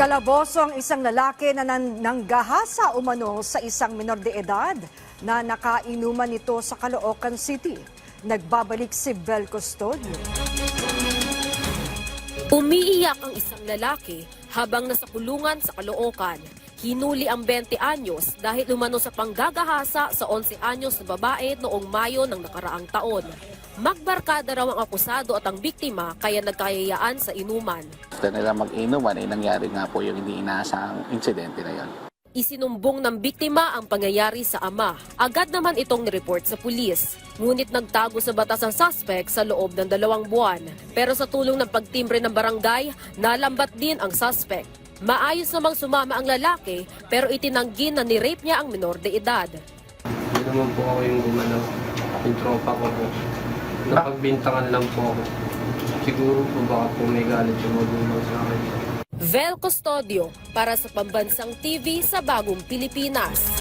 Kalaboso ang isang lalaki na nan- nanggahasa umano sa isang minor de edad na nakainuman nito sa Caloocan City. Nagbabalik si Vel Custodio. Umiiyak ang isang lalaki habang nasa kulungan sa Caloocan. Hinuli ang 20 anyos dahil umano sa panggagahasa sa 11 anyos na babae noong Mayo ng nakaraang taon. Magbarkada raw ang akusado at ang biktima kaya nagkayayaan sa inuman. Gusto nila mag-inuman, eh, nangyari nga po yung hindi inaasahang insidente na yon. Isinumbong ng biktima ang pangyayari sa ama. Agad naman itong nireport sa pulis. Ngunit nagtago sa batas ang suspect sa loob ng dalawang buwan. Pero sa tulong ng pagtimbre ng barangay, nalambat din ang suspect. Maayos namang sumama ang lalaki pero itinanggi na ni-rape niya ang minor de edad. Hindi naman po ako yung gumano. Yung tropa ko po. Napagbintangan lang po ako. Siguro po baka po may galit yung magulang sa akin. Vel Custodio para sa Pambansang TV sa Bagong Pilipinas.